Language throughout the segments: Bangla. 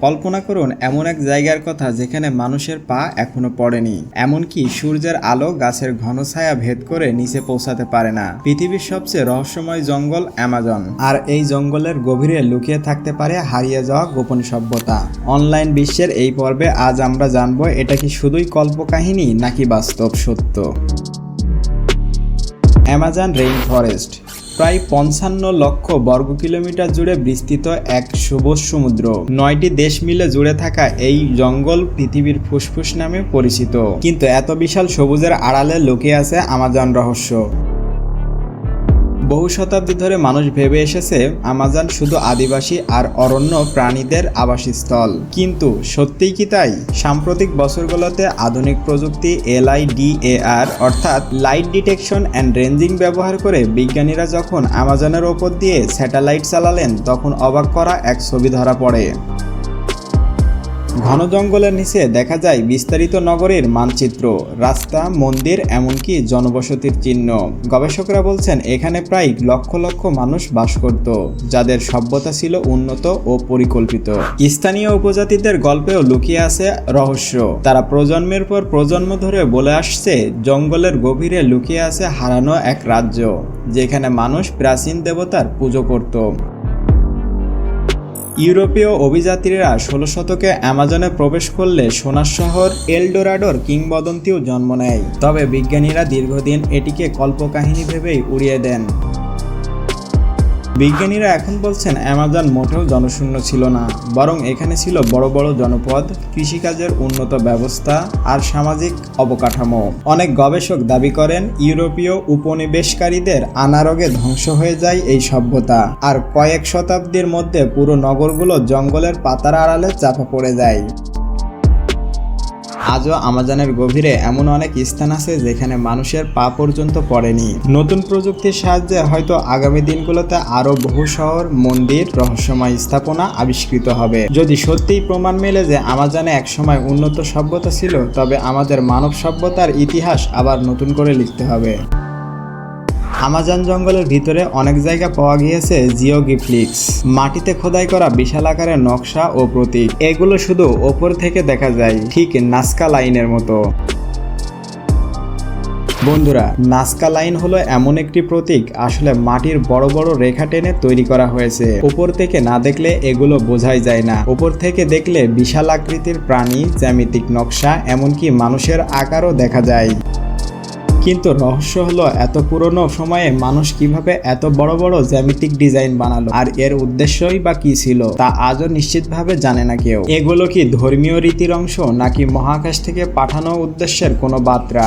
কল্পনা করুন, এমন এক জায়গার কথা যেখানে মানুষের পা এখনও পড়েনি। এমনকি সূর্যের আলো গাছের ঘন ছায়া ভেদ করে নিচে পৌঁছাতে পারে না। পৃথিবীর সবচেয়ে রহস্যময় জঙ্গল অ্যামাজন। আর এই জঙ্গলের গভীরে লুকিয়ে থাকতে পারে হারিয়ে যাওয়া গোপন সভ্যতা। অনলাইন বিশ্বের এই পর্বে আজ আমরা জানব, এটা কি শুধুই কল্পকাহিনী নাকি বাস্তব সত্য? Amazon rain forest. প্রায় পঞ্চান্ন লক্ষ বর্গ কিলোমিটার জুড়ে বিস্তৃত এক সবুজ সমুদ্র। নয়টি দেশ মিলে জুড়ে থাকা এই জঙ্গল পৃথিবীর ফুসফুস নামে পরিচিত। কিন্তু এত বিশাল সবুজের আড়ালে লুকিয়ে আছে আমাজন রহস্য। বহু শতাব্দী ধরে মানুষ ভেবে এসেছে, আমাজন শুধু আদিবাসী আর অরণ্য প্রাণীদের আবাসস্থল। কিন্তু সত্যিই কি তাই? সাম্প্রতিক বছরগুলোতে আধুনিক প্রযুক্তি এলআইডিএআর অর্থাৎ লাইট ডিটেকশন অ্যান্ড রেঞ্জিং ব্যবহার করে বিজ্ঞানীরা যখন আমাজনের ওপর দিয়ে স্যাটেলাইট চালালেন, তখন অবাক করা এক ছবি ধরা পড়ে। ঘন জঙ্গলের নিচে দেখা যায় বিস্তারিত নগরের মানচিত্র। রাস্তা, মন্দির, এমনকি জনবসতির চিহ্ন। গবেষকরা বলছেন, এখানে প্রায় লক্ষ লক্ষ মানুষ বাস করত, যাদের সভ্যতা ছিল উন্নত ও পরিকল্পিত। স্থানীয় উপজাতিদের গল্পেও লুকিয়ে আছে রহস্য। তারা প্রজন্মের পর প্রজন্ম ধরে বলে আসছে, জঙ্গলের গভীরে লুকিয়ে আছে হারানো এক রাজ্য, যেখানে মানুষ প্রাচীন দেবতার পুজো করত। ইউরোপীয় অভিযাত্রীরা ষোলো শতকে অ্যামাজনে প্রবেশ করলে সোনার শহর এলডোরাডোর কিংবদন্তিও জন্ম নেয়। তবে বিজ্ঞানীরা দীর্ঘদিন এটিকে কল্পকাহিনী ভেবেই উড়িয়ে দেন। বিজ্ঞানীরা এখন বলছেন, অ্যামাজন মোটেও জনশূন্য ছিল না, বরং এখানে ছিল বড় বড় জনপদ, কৃষিকাজের উন্নত ব্যবস্থা আর সামাজিক অবকাঠামো। অনেক গবেষক দাবি করেন, ইউরোপীয় উপনিবেশকারীদের আনারগে ধ্বংস হয়ে যায় এই সভ্যতা, আর কয়েক শতাব্দীর মধ্যে পুরো নগরগুলো জঙ্গলের পাতার আড়ালে চাপা পড়ে যায়। আজও আমাজনের গভীরে এমন অনেক স্থান আছে যেখানে মানুষের পা পর্যন্ত পড়েনি। নতুন প্রযুক্তির সাহায্যে হয়তো আগামী দিনগুলোতে আরও বহু শহর, মন্দির, রহস্যময় স্থাপনা আবিষ্কৃত হবে। যদি সত্যিই প্রমাণ মেলে যে আমাজনে একসময় উন্নত সভ্যতা ছিল, তবে আমাদের মানব সভ্যতার ইতিহাস আবার নতুন করে লিখতে হবে। আমাজন জঙ্গলের ভিতরে অনেক জায়গা পাওয়া গিয়েছে জিওগিফ্লিক্স। মাটিতে খোদাই করা বিশাল আকারের নকশা ও প্রতীক। এগুলো শুধু ওপর থেকে দেখা যায়, ঠিক নাস্কা লাইনের মতো। বন্ধুরা, নাস্কা লাইন হলো এমন একটি প্রতীক, আসলে মাটির বড় বড় রেখা টেনে তৈরি করা হয়েছে। উপর থেকে না দেখলে এগুলো বোঝাই যায় না। উপর থেকে দেখলে বিশাল আকৃতির প্রাণী, জ্যামিতিক নকশা, এমনকি মানুষের আকারও দেখা যায়। কিন্তু রহস্য হলো, এত পুরনো সময়ে মানুষ কীভাবে এত বড় বড় জ্যামিতিক ডিজাইন বানালো? আর এর উদ্দেশ্যই বা কি ছিল, তা আজও নিশ্চিতভাবে জানে না কেউ। এগুলো কি ধর্মীয় রীতির অংশ, নাকি মহাকাশ থেকে পাঠানো উদ্দেশ্যের কোনো বার্তা?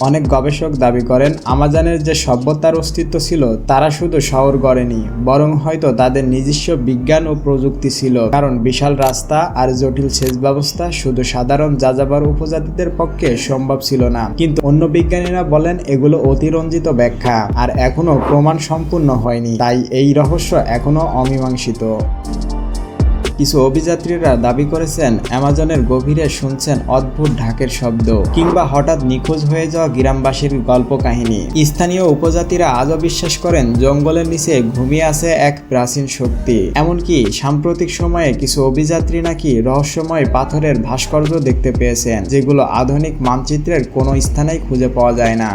অনেক গবেষক দাবি করেন, আমাজনের যে সভ্যতার অস্তিত্ব ছিল, তারা শুধু শহর গড়েনি, বরং হয়তো তাদের নিজস্ব বিজ্ঞান ও প্রযুক্তি ছিল। কারণ বিশাল রাস্তা আর জটিল সেচ ব্যবস্থা শুধু সাধারণ যাযাবর উপজাতিদের পক্ষে সম্ভব ছিল না। কিন্তু অন্য বিজ্ঞানীরা বলেন, এগুলো অতিরঞ্জিত ব্যাখ্যা, আর এখনও প্রমাণ সম্পূর্ণ হয়নি, তাই এই রহস্য এখনও অমীমাংসিত। কিছু অভিযাত্রীরা দাবি করেছেন, অ্যামাজনের গভীরে শুনছেন অদ্ভুত ঢাকের শব্দ কিংবা হঠাৎ নিখোঁজ হয়ে যাওয়া গ্রামবাসীর গল্প কাহিনী স্থানীয় উপজাতিরা আজও বিশ্বাস করেন, জঙ্গলের নিচে ঘুমিয়ে আছে এক প্রাচীন শক্তি। এমনকি সাম্প্রতিক সময়ে কিছু অভিযাত্রী নাকি রহস্যময় পাথরের ভাস্কর্য দেখতে পেয়েছেন, যেগুলো আধুনিক মানচিত্রের কোনো স্থানেই খুঁজে পাওয়া যায় না।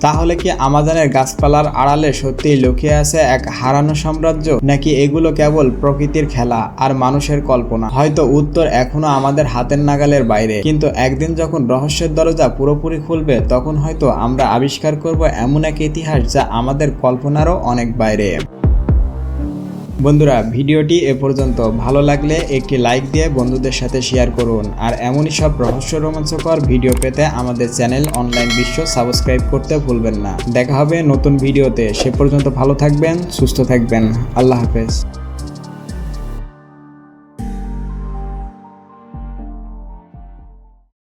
তাহলে কি আমাজনের গাছপালার আড়ালে সত্যিই লুকিয়ে আছে এক হারানো সাম্রাজ্য? নাকি এগুলো কেবল প্রকৃতির খেলা আর মানুষের কল্পনা? হয়তো উত্তর এখনও আমাদের হাতের নাগালের বাইরে। কিন্তু একদিন যখন রহস্যের দরজা পুরোপুরি খুলবে, তখন হয়তো আমরা আবিষ্কার করব এমন এক ইতিহাস যা আমাদের কল্পনারও অনেক বাইরে। বন্ধুরা, ভিডিওটি এ পর্যন্ত। ভালো লাগলে একটি লাইক দিয়ে বন্ধুদের সাথে শেয়ার করুন। আর এমনই সব রহস্য রোমাঞ্চকর ভিডিও পেতে আমাদের চ্যানেল অনলাইন বিশ্ব সাবস্ক্রাইব করতে ভুলবেন না। দেখা হবে নতুন ভিডিওতে। সে পর্যন্ত ভালো থাকবেন, সুস্থ থাকবেন। আল্লাহ হাফেজ।